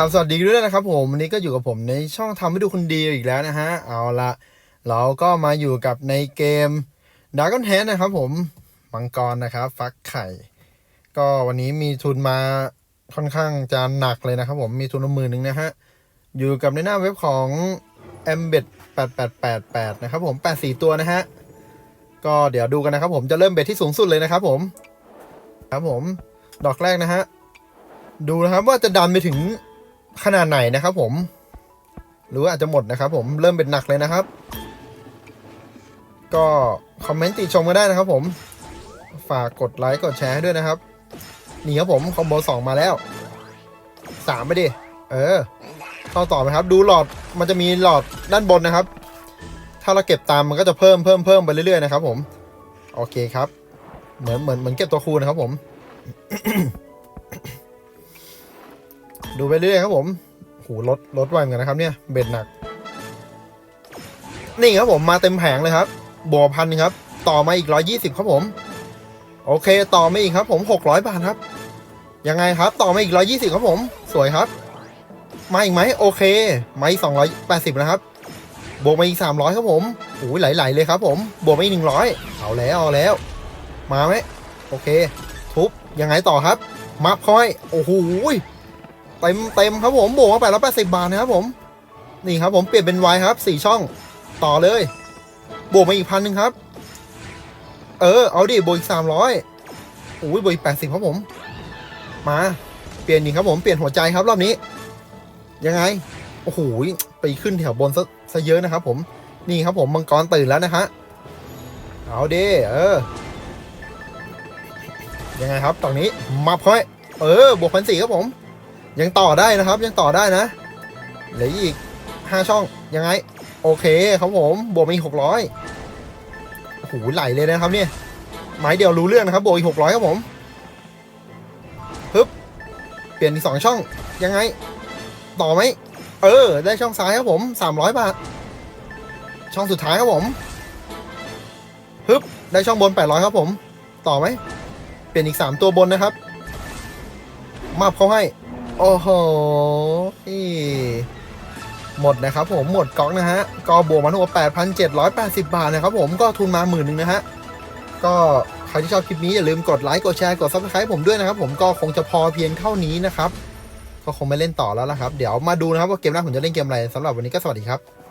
บสวัสดีด้วยนะครับผมวันนี้ก็อยู่กับผมในช่องทำให้ดูคนดีอีกแล้วนะฮะ เอาละเราก็มาอยู่กับในเกมด a ก o n น a นนะครับผมมังกรนะครับ ฟักไข่ ก็วันนี้มีทุนมาค่อนข้างจะหนักเลยนะครับผมมีทุนละหมื่นหนึ่งนะฮะ อยู่กับในหน้าเว็บของ m b e d 8888 นะครับผม 84 ตัวนะฮะ ก็เดี๋ยวดูกันนะครับผมจะเริ่มเบ็ดที่สูงสุดเลยนะครับผม ครับผม ดอกแรกนะฮะ ดูนะครับว่าจะดันไปถึง ขนาดไหนนะครับผม หรืออาจจะหมดนะครับผมเริ่มเป็นหนักเลยนะครับ ก็คอมเมนต์ติชมก็ได้นะครับผม ฝากกดไลค์กดแชร์ให้ด้วยนะครับนี่ครับผมคอมโบสองมาแล้วสามไปดิเออเข้าต่อไหมครับ ดูหลอดมันจะมีหลอดด้านบนนะครับ ถ้าเราเก็บตามมันก็จะเพิ่มเพิ่มเพิ่มไปเรื่อยๆนะครับผม โอเคครับ เหมือนเหมือนเหมือนเก็บตัวคูณนะครับผม ดูไปเรื่อยครับผมโหลดลดไวเหมือนกันนะครับเนี่ยเบ็ดหนัก นี่ครับผมมาเต็มแผงเลยครับบวพันครับ ต่อมาอีกร้อยี่สิบครับผม โอเค ต่อมาอีกครับ ผมหกร้อยบาทครับ ยังไงครับ ต่อมาอีกร้อยี่สิบครับผม สวยครับ มาอีกไหมโอเคมาอีกสองร้อยแปดสิบนะครับ บวกมาอีกสามร้อยครับผมโอ้ยไหลๆเลยครับ ผม บวกมาอีกหนึ่งร้อยเอาแล้วเอาแล้ว มาไหมโอเค ทุบยังไงต่อครับ มับค่อย โอ้โห เต็มเต็มครับผมบวกมาแปดร้อยแปดสิบบาทนะครับผม นี่ครับผมเปลี่ยนเป็นวายครับสี่ช่องต่อเลยบวกมาอีกพันหนึ่งครับ เออ เอาดิบวกอีกสามร้อยโอ้ยบวกอีกแปดสิบครับผม มา เปลี่ยนอีกครับผมเปลี่ยนหัวใจครับรอบนี้ ยังไง โอ้โหไปขึ้นแถวบนซะซะเยอะนะครับผม นี่ครับผมมังกรตื่นแล้วนะฮะ เอาดิเออ ยังไงครับตรงนี้มาค่อย เออบวกพันสี่ครับผม ยังต่อได้นะครับ ยังต่อได้นะเหลืออีกห้าช่องยังไง โอเคครับผมบวกมาอีกหกร้อยโอ้โหไหลเลยนะครับเนี่ยไม้เดียวรู้เรื่องนะครับบวกอีกหกร้อยครับผมฮึบเปลี่ยนอีกสองช่องยังไง ต่อไหมเออ ได้ช่องซ้ายครับผมสามร้อยบาท ช่องสุดท้ายครับผมฮึบได้ช่องบนแปดร้อยครับผม ต่อไหมเปลี่ยนอีกสามตัวบนนะครับมาบเขาให้ โอ้โหนี่หมดนะครับผมหมดก๊อกนะฮะก็บวกมาทั้งหมด8,780 บาทนะครับผมก็ทุนมาหมื่นหนึ่งนะฮะก็ใครที่ชอบคลิปนี้อย่าลืมกดไลค์กดแชร์กด subscribe ผมด้วยนะครับผมก็คงจะพอเพียงเท่านี้นะครับ ก็คงไม่เล่นต่อแล้วละครับ เดี๋ยวมาดูนะครับว่าเกมหน้าผมจะเล่นเกมอะไรสำหรับวันนี้ก็สวัสดีครับ